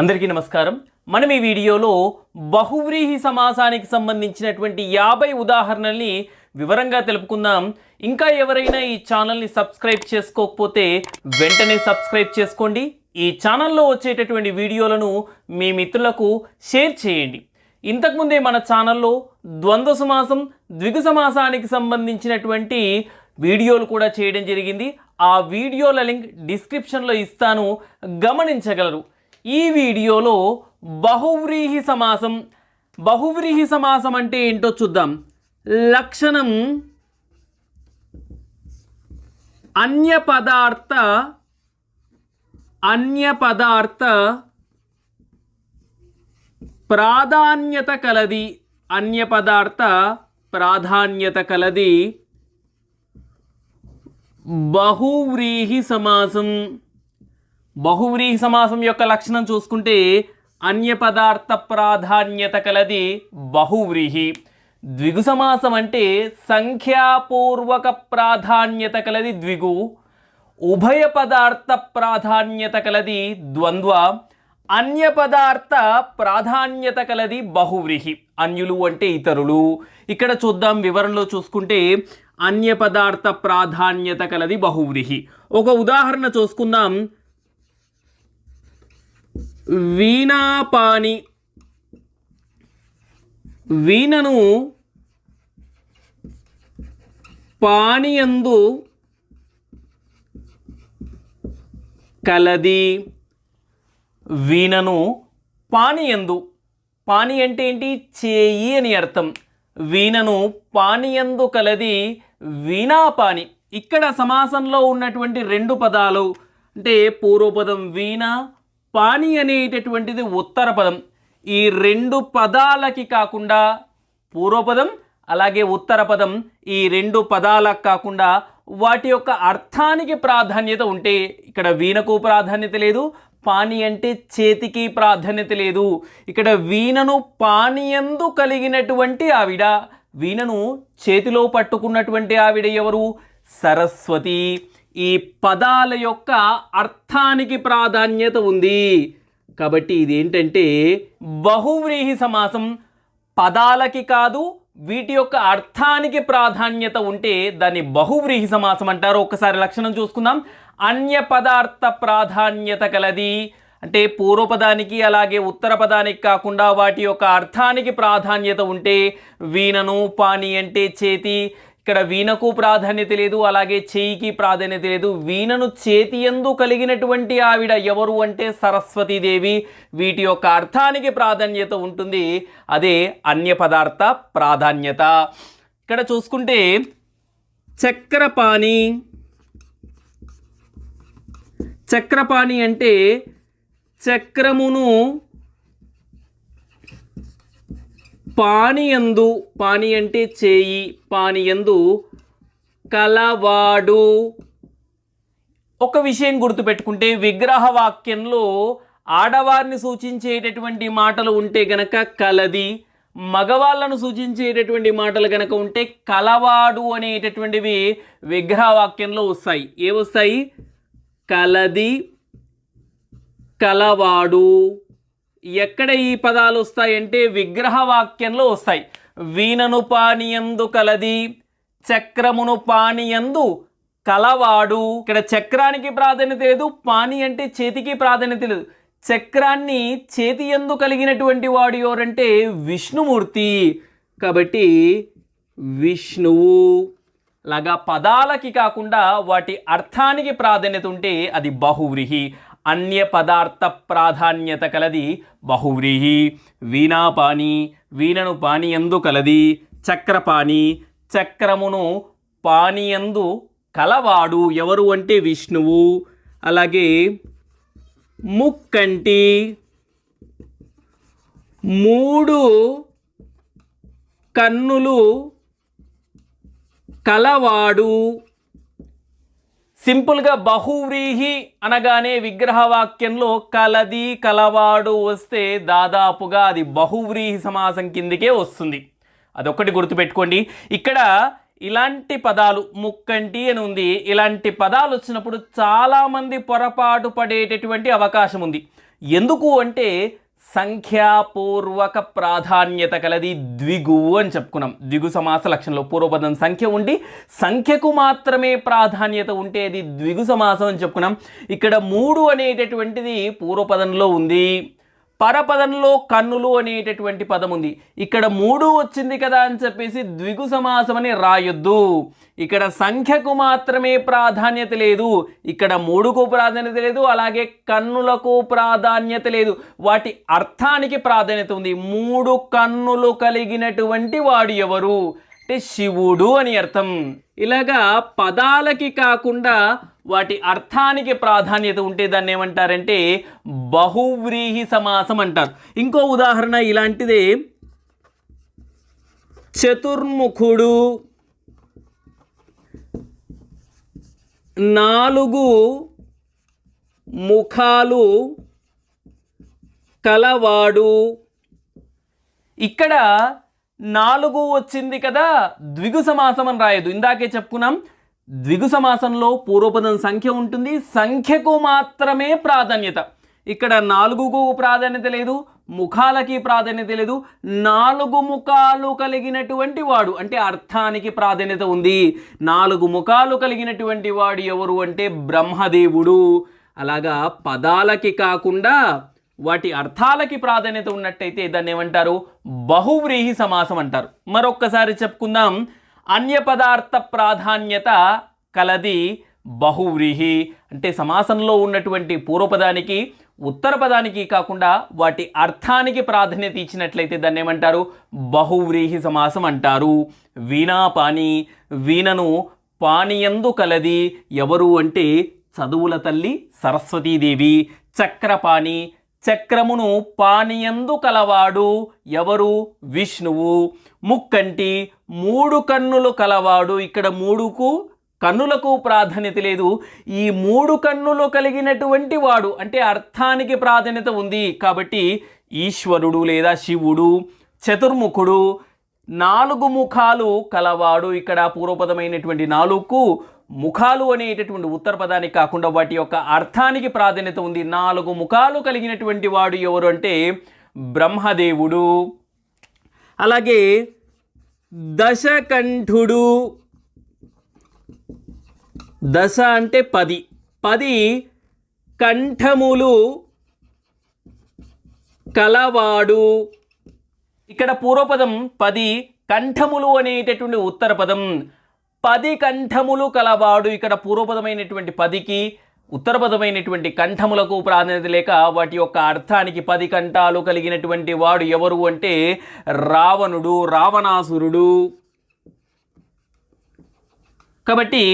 అందరికీ నమస్కారం. మనం ఈ వీడియోలో బహువ్రీహి సమాసానికి సంబంధించినటువంటి యాభై ఉదాహరణల్ని వివరంగా తెలుపుకుందాం. ఇంకా ఎవరైనా ఈ ఛానల్ని సబ్స్క్రైబ్ చేసుకోకపోతే వెంటనే సబ్స్క్రైబ్ చేసుకోండి. ఈ ఛానల్లో వచ్చేటటువంటి వీడియోలను మీ మిత్రులకు షేర్ చేయండి. ఇంతకుముందే మన ఛానల్లో ద్వంద్వ సమాసం ద్విగు సమాసానికి సంబంధించినటువంటి వీడియోలు కూడా చేయడం జరిగింది. ఆ వీడియోల లింక్ డిస్క్రిప్షన్లో ఇస్తాను. గమనించగలరు. ఈ వీడియోలో బహువ్రీహి సమాసం బహువ్రీహి సమాసం అంటే ఏంటో చూద్దాం. లక్షణం అన్య పదార్థ అన్య పదార్థ ప్రాధాన్యత కలది. అన్య పదార్థ ప్రాధాన్యత కలది. బహువ్రీహి సమాసం. బహువ్రీహి సమాసం యొక్క లక్షణం చూసుకుంటే అన్య పదార్థ ప్రాధాన్యత కలది బహువ్రీహి. ద్విగు సమాసం అంటే సంఖ్యాపూర్వక ప్రాధాన్యత కలది ద్విగు ఉభయ పదార్థ ప్రాధాన్యత కలది ద్వంద్వ అన్య పదార్థ ప్రాధాన్యత కలది బహువ్రీహి. అన్యులు అంటే ఇతరులు. ఇక్కడ చూద్దాం వివరణలో చూసుకుంటే అన్య పదార్థ ప్రాధాన్యత కలది బహువ్రీహి. ఒక ఉదాహరణ చూసుకుందాం. వీణాపాని. వీణను పానియందు కలది. వీణను పానియందు. పాని అంటే ఏంటి? చేయి అని అర్థం. వీణను పానియందు కలది వీణాపాని. ఇక్కడ సమాసంలో ఉన్నటువంటి రెండు పదాలు అంటే పూర్వపదం వీణ పాని అనేటటువంటిది ఉత్తర పదం. ఈ రెండు పదాలకి కాకుండా పూర్వపదం అలాగే ఉత్తర పదం ఈ రెండు పదాలకు కాకుండా వాటి యొక్క అర్థానికి ప్రాధాన్యత ఉంటే ఇక్కడ వీణకు ప్రాధాన్యత లేదు పాని అంటే చేతికి ప్రాధాన్యత లేదు. ఇక్కడ వీణను పానియందు కలిగినటువంటి ఆవిడ వీణను చేతిలో పట్టుకున్నటువంటి ఆవిడ ఎవరు? సరస్వతి. ఈ పదాల యొక్క అర్థానికి ప్రాధాన్యత ఉంది. కాబట్టి ఇదేంటంటే బహువ్రీహి సమాసం పదాలకి కాదు వీటి యొక్క అర్థానికి ప్రాధాన్యత ఉంటే దాన్ని బహువ్రీహి సమాసం అంటారు. ఒకసారి లక్షణం చూసుకుందాం. అన్య పదార్థ ప్రాధాన్యత కలది. అంటే పూర్వపదానికి అలాగే ఉత్తర పదానికి కాకుండా వాటి యొక్క అర్థానికి ప్రాధాన్యత ఉంటే వీణను పాని అంటే చేతి ఇక్కడ వీణకు ప్రాధాన్యత లేదు అలాగే చేయికి ప్రాధాన్యత లేదు. వీణను చేతి ఎందు కలిగినటువంటి ఆవిడ ఎవరు అంటే సరస్వతీదేవి. వీటి యొక్క అర్థానికి ప్రాధాన్యత ఉంటుంది. అదే అన్య పదార్థ ప్రాధాన్యత. ఇక్కడ చూసుకుంటే చక్రపాణి. చక్రపాణి అంటే చక్రమును పానియందు పాని అంటే చేయి పానియందు కలవాడు. ఒక విషయం గుర్తుపెట్టుకుంటే విగ్రహ వాక్యంలో ఆడవారిని సూచించేటటువంటి మాటలు ఉంటే గనక కలది మగవాళ్ళను సూచించేటటువంటి మాటలు కనుక ఉంటే కలవాడు అనేటటువంటివి విగ్రహవాక్యంలో వస్తాయి. ఏ వస్తాయి? కలది కలవాడు. ఎక్కడ ఈ పదాలు వస్తాయంటే విగ్రహ వాక్యంలో వస్తాయి. వీణను పానియందు కలది చక్రమును పానియందు కలవాడు. ఇక్కడ చక్రానికి ప్రాధాన్యత లేదు పాని అంటే చేతికి ప్రాధాన్యత లేదు. చక్రాన్ని చేతి ఎందు కలిగినటువంటి వాడు ఎవరంటే విష్ణుమూర్తి. కాబట్టి విష్ణువు లాగా పదాలకి కాకుండా వాటి అర్థానికి ప్రాధాన్యత ఉంటే అది బహువ్రీహి. అన్య పదార్థ ప్రాధాన్యత కలది బహువ్రీహి. వీణాపాని వీణను పానీయందు కలది చక్రపాణి చక్రమును పానీయందు కలవాడు ఎవరు అంటే విష్ణువు. అలాగే ముక్కంటి మూడు కన్నులు కలవాడు. సింపుల్గా బహువ్రీహి అనగానే విగ్రహ వాక్యంలో కలది కలవాడు వస్తే దాదాపుగా అది బహువ్రీహి సమాసం కిందికే వస్తుంది. అదొక్కటి గుర్తుపెట్టుకోండి. ఇక్కడ ఇలాంటి పదాలు ముక్కంటి అని ఉంది. ఇలాంటి పదాలు వచ్చినప్పుడు చాలామంది పొరపాటు పడేటటువంటి అవకాశం ఉంది. ఎందుకు అంటే సంఖ్యాపూర్వక ప్రాధాన్యత కలది ద్విగు అని చెప్పుకున్నాం. ద్విగు సమాస లక్షణంలో పూర్వపదం సంఖ్య ఉండి సంఖ్యకు మాత్రమే ప్రాధాన్యత ఉంటే అది ద్విగు సమాసం అని చెప్పుకున్నాం. ఇక్కడ మూడు అనేటటువంటిది పూర్వపదంలో ఉంది. పరపదంలో కన్నులు అనేటటువంటి పదం ఉంది. ఇక్కడ మూడు వచ్చింది కదా అని చెప్పేసి ద్విగు సమాసం అని రాయొద్దు. ఇక్కడ సంఖ్యకు మాత్రమే ప్రాధాన్యత లేదు. ఇక్కడ మూడుకు ప్రాధాన్యత లేదు అలాగే కన్నులకు ప్రాధాన్యత లేదు. వాటి అర్థానికి ప్రాధాన్యత ఉంది. మూడు కన్నులు కలిగినటువంటి వాడు ఎవరు? అంటే శివుడు అని అర్థం. ఇలాగా పదాలకి కాకుండా వాటి అర్థానికి ప్రాధాన్యత ఉంటే దాన్ని ఏమంటారంటే బహువ్రీహి సమాసం అంటారు. ఇంకో ఉదాహరణ ఇలాంటిదే. చతుర్ముఖుడు నాలుగు ముఖాలు కలవాడు. ఇక్కడ నాలుగు వచ్చింది కదా ద్విగు సమాసం అని రాయదు. ఇందాకే చెప్పుకున్నాం ద్విగు సమాసంలో పూర్వపదం సంఖ్య ఉంటుంది సంఖ్యకు మాత్రమే ప్రాధాన్యత. ఇక్కడ నాలుగుకు ప్రాధాన్యత లేదు ముఖాలకి ప్రాధాన్యత లేదు నాలుగు ముఖాలు కలిగినటువంటి వాడు అంటే అర్థానికి ప్రాధాన్యత ఉంది. నాలుగు ముఖాలు కలిగినటువంటి వాడు ఎవరు అంటే బ్రహ్మదేవుడు. అలాగా పదాలకి కాకుండా వాటి అర్థాలకి ప్రాధాన్యత ఉన్నట్టయితే దాన్ని ఏమంటారు? బహువ్రీహి సమాసం అంటారు. మరొక్కసారి చెప్పుకుందాం. అన్య పదార్థ ప్రాధాన్యత కలది బహువ్రీహి. అంటే సమాసంలో ఉన్నటువంటి పూర్వపదానికి ఉత్తర పదానికి కాకుండా వాటి అర్థానికి ప్రాధాన్యత ఇచ్చినట్లయితే దాన్ని ఏమంటారు? బహువ్రీహి సమాసం అంటారు. వీణాపాణి వీణను పానీయందు కలది ఎవరు అంటే చదువుల తల్లి సరస్వతీదేవి. చక్రపాణి. చక్రమును పానీయందు కలవాడు ఎవరు? విష్ణువు. ముక్కంటి మూడు కన్నులు కలవాడు. ఇక్కడ మూడుకు కన్నులకు ప్రాధాన్యత లేదు. ఈ మూడు కన్నులు కలిగినటువంటి వాడు అంటే అర్థానికి ప్రాధాన్యత ఉంది కాబట్టి ఈశ్వరుడు లేదా శివుడు చతుర్ముఖుడు నాలుగు ముఖాలు కలవాడు. ఇక్కడ పూర్వపదమైనటువంటి నాలుగుకు ముఖాలు అనేటటువంటి ఉత్తర పదానికి కాకుండా వాటి యొక్క అర్థానికి ప్రాధాన్యత ఉంది. నాలుగు ముఖాలు కలిగినటువంటి వాడు ఎవరు అంటే బ్రహ్మదేవుడు అలాగే దశకంఠుడు. దశ అంటే పది. పది కంఠములు కలవాడు. ఇక్కడ పూర్వపదం పది కంఠములు అనేటటువంటి ఉత్తర పదం. పది కంఠములు కలవాడు. ఇక్కడ పూర్వపదమైనటువంటి పదికి ఉత్తరపదమైనటువంటి కంఠములకు ప్రాధాన్యత లేక వాటి యొక్క అర్థానికి పది కంఠాలు కలిగినటువంటి వాడు ఎవరు అంటే రావణుడు రావణాసురుడు. కాబట్టి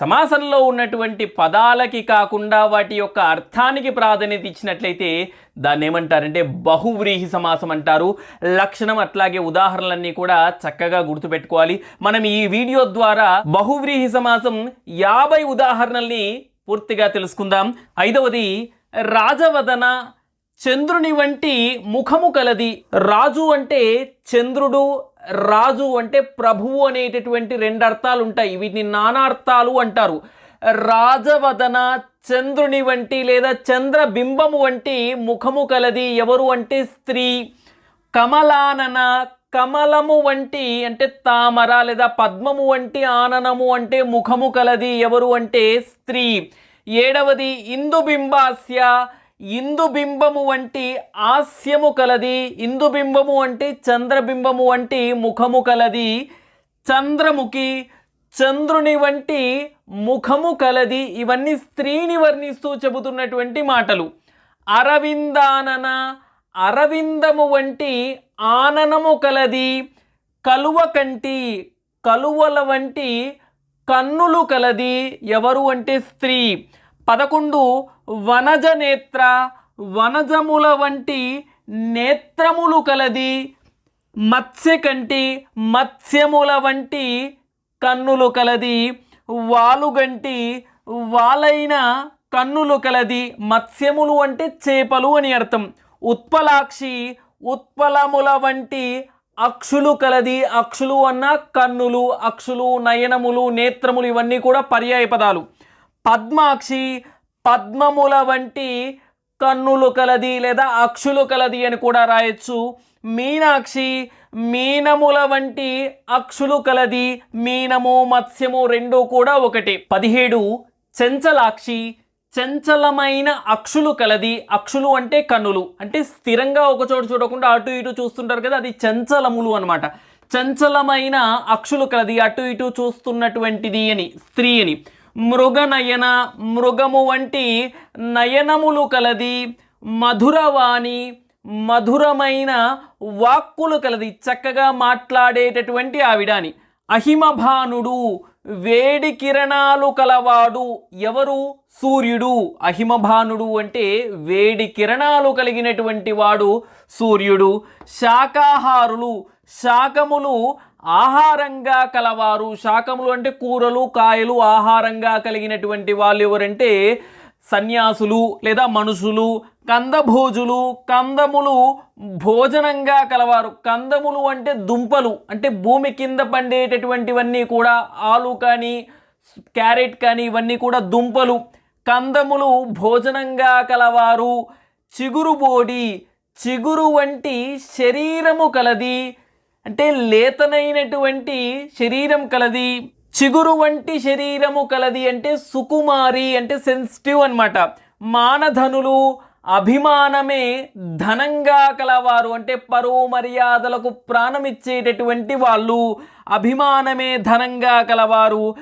సమాసంలో ఉన్నటువంటి పదాలకి కాకుండా వాటి యొక్క అర్థానికి ప్రాధాన్యత ఇచ్చినట్లయితే దాన్ని ఏమంటారంటే బహువ్రీహి సమాసం అంటారు. లక్షణం అట్లాగే ఉదాహరణలన్నీ కూడా చక్కగా గుర్తుపెట్టుకోవాలి. మనం ఈ వీడియో ద్వారా బహువ్రీహి సమాసం యాభై ఉదాహరణల్ని పూర్తిగా తెలుసుకుందాం. ఐదవది రాజవదన చంద్రుని వంటి ముఖము కలది రాజు అంటే చంద్రుడు రాజు అంటే ప్రభువు అనేటటువంటి రెండు అర్థాలు ఉంటాయి వీటిని నానార్థాలు అంటారు. రాజవదన చంద్రుని వంటి లేదా చంద్రబింబము వంటి ముఖము కలది ఎవరు అంటే స్త్రీ. కమలానన కమలము వంటి అంటే తామర లేదా పద్మము వంటి ఆననము అంటే ముఖము కలది ఎవరు అంటే స్త్రీ. ఏడవది ఇందుబింబాస్య ఇందుబింబము వంటి హాస్యము కలది ఇందుబింబము అంటే చంద్రబింబము వంటి ముఖము కలది చంద్రముఖి చంద్రుని వంటి ముఖము కలది. ఇవన్నీ స్త్రీని వర్ణిస్తూ చెబుతున్నటువంటి మాటలు. అరవిందానన అరవిందము వంటి ఆననము కలది కలువ కంటి కలువల వంటి కన్నులు కలది. ఎవరు అంటే స్త్రీ. పదకొండు వనజ నేత్ర వనజముల వంటి నేత్రములు కలది మత్స్యకంటి మత్స్యముల వంటి కన్నులు కలది వాలుగంటి వాలైన కన్నులు కలది మత్స్యములు అంటే చేపలు అని అర్థం. ఉత్పలాక్షి ఉత్పలముల వంటి అక్షులు కలది అక్షులు అన్న కన్నులు అక్షులు నయనములు నేత్రములు ఇవన్నీ కూడా పర్యాయ పదాలు. పద్మాక్షి పద్మముల వంటి కన్నులు కలది లేదా అక్షులు కలది అని కూడా రాయొచ్చు. మీనాక్షి మీనముల వంటి అక్షులు కలది మీనము మత్స్యము రెండు కూడా ఒకటి. పదిహేడు చెంచలాక్షి చంచలమైన అక్షులు కలది. అక్షులు అంటే కన్నులు. అంటే స్థిరంగా ఒక చోట చూడకుండా అటు ఇటు చూస్తుంటారు కదా అది చంచలములు అనమాట చంచలమైన అక్షులు కలది అటు ఇటు చూస్తున్నటువంటిది అని స్త్రీ అని. మృగనయన మృగము వంటి నయనములు కలది మధురవాణి మధురమైన వాక్కులు కలది చక్కగా మాట్లాడేటటువంటి ఆవిడాని. అహిమభానుడు వేడి కిరణాలు కలవాడు ఎవరు? సూర్యుడు. అహిమభానుడు అంటే వేడి కిరణాలు కలిగినటువంటి వాడు సూర్యుడు. శాకాహారులు శాకములు ఆహారంగా కలవారు. శాకములు అంటే కూరలు కాయలు ఆహారంగా కలిగినటువంటి వాళ్ళు ఎవరంటే సన్యాసులు లేదా మనుషులు కందభోజులు కందములు భోజనంగా కలవారు. కందములు అంటే దుంపలు అంటే భూమి కింద పండేటటువంటివన్నీ కూడా ఆలు కానీ క్యారెట్ కానీ ఇవన్నీ కూడా దుంపలు. కందములు భోజనంగా కలవారు. చిగురు బోడి చిగురు వంటి శరీరము కలది. అంటే లేతనైనటువంటి శరీరం కలది చిగురు వంటి శరీరము కలది అంటే సుకుమారి అంటే సెన్సిటివ్ అనమాట మానధనులు అభిమానమే ధనంగా కలవారు అంటే పరువు మర్యాదలకు ప్రాణమిచ్చేటటువంటి వాళ్ళు అభిమానమే ధనంగా కలవారు.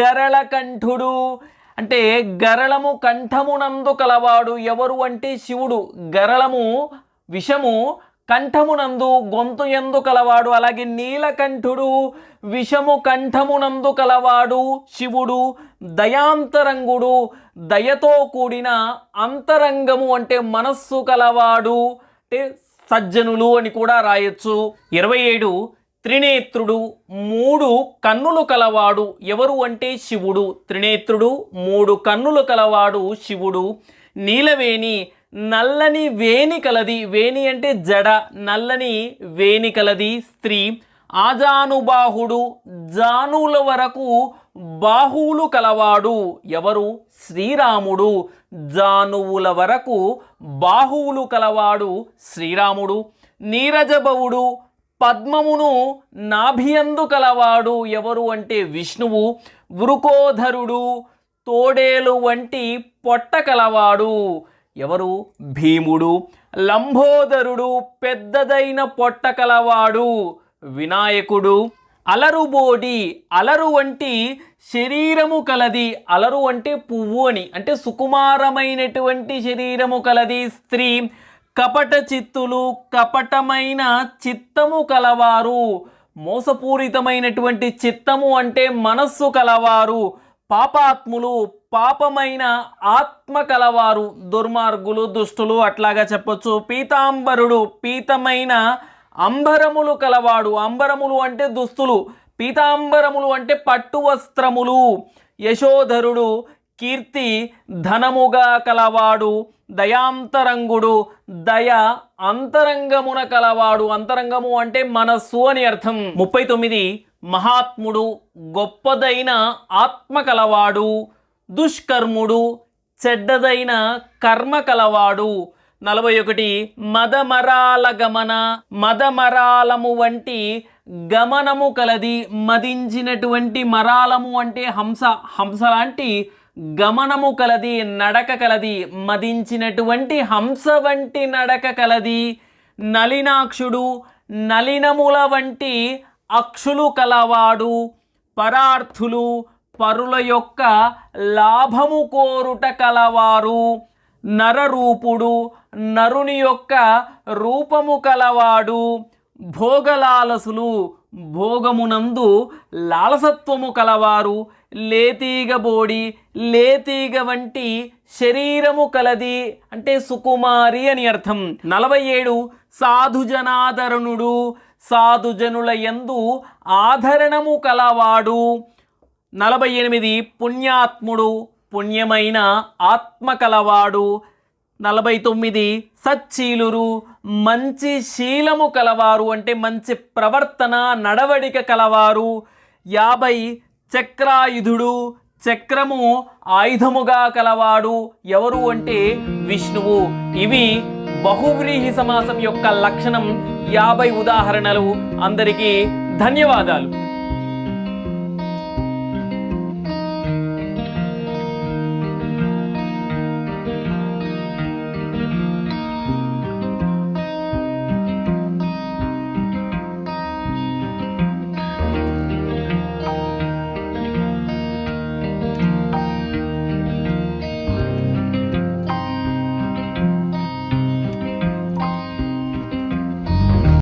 గరళ కంఠుడు అంటే గరళము కంఠమునందు కలవాడు ఎవరు అంటే శివుడు. గరళము విషము కంఠమునందు గొంతు ఎందు కలవాడు అలాగే నీలకంఠుడు విషము కంఠమునందు కలవాడు శివుడు దయాంతరంగుడు దయతో కూడిన అంతరంగము అంటే మనస్సు కలవాడు అంటే సజ్జనులు అని కూడా రాయొచ్చు. ఇరవై ఏడు త్రినేత్రుడు మూడు కన్నులు కలవాడు ఎవరు అంటే శివుడు. త్రినేత్రుడు మూడు కన్నులు కలవాడు శివుడు. నీలవేణి నల్లని వేణి కలది. వేణి అంటే జడ. నల్లని వేణి కలది స్త్రీ. ఆజానుబాహుడు జానుల వరకు బాహువులు కలవాడు. ఎవరు? శ్రీరాముడు. జానువుల వరకు బాహువులు కలవాడు శ్రీరాముడు. నీరజభవుడు పద్మమును నాభియందు కలవాడు. ఎవరు అంటే విష్ణువు. వృకోధరుడు తోడేలు వంటి పొట్ట కలవాడు. ఎవరు? భీముడు. లంబోదరుడు పెద్దదైన పొట్ట కలవాడు. వినాయకుడు. అలరుబోడి అలరు వంటి శరీరము కలది. అలరు అంటే పువ్వు అని. అంటే సుకుమారమైనటువంటి శరీరము కలది. స్త్రీ. కపట చిత్తులు కపటమైన చిత్తము కలవారు. మోసపూరితమైనటువంటి చిత్తము అంటే మనస్సు కలవారు. పాపాత్ములు పాపమైన ఆత్మ కలవారు దుర్మార్గులు దుష్టులు అట్లాగా చెప్పొచ్చు. పీతాంబరుడు పీతమైన అంబరములు కలవాడు. అంబరములు అంటే దుస్తులు పీతాంబరములు అంటే పట్టు వస్త్రములు. యశోధరుడు కీర్తి ధనముగా కలవాడు దయాంతరంగుడు దయ అంతరంగమున కలవాడు. అంతరంగము అంటే మనస్సు అని అర్థం. ముప్పై తొమ్మిది మహాత్ముడు గొప్పదైన ఆత్మ కలవాడు దుష్కర్ముడు చెడ్డదైన కర్మ కలవాడు. నలభై ఒకటి మదమరాల గమన మదమరాలము వంటి గమనము కలది మదించినటువంటి మరాలము అంటే హంస హంస లాంటి గమనము కలది నడక కలది మదించినటువంటి హంస వంటి నడక కలది. నలినాక్షుడు నలినముల వంటి అక్షులు కలవాడు. పరార్థులు పరుల యొక్క లాభము కోరుట కలవారు నరరూపుడు నరుని యొక్క రూపము కలవాడు భోగలాలసులు భోగమునందు లాలసత్వము కలవారు లేతీగబోడి లేతీగ వంటి శరీరము కలది అంటే సుకుమారి అని అర్థం. నలభై ఏడు సాధుజనాదరణుడు సాధుజనుల యందు ఆదరణము కలవాడు నలభై ఎనిమిది పుణ్యాత్ముడు పుణ్యమైన ఆత్మ కలవాడు నలభై తొమ్మిది సచ్చీలురు మంచి శీలము కలవారు అంటే మంచి ప్రవర్తన నడవడిక కలవారు యాభై చక్రాయుధుడు చక్రము ఆయుధముగా కలవాడు. ఎవరు అంటే విష్ణువు. ఇవి బహువ్రీహి సమాసం యొక్క లక్షణం యాభై ఉదాహరణలు. అందరికీ ధన్యవాదాలు.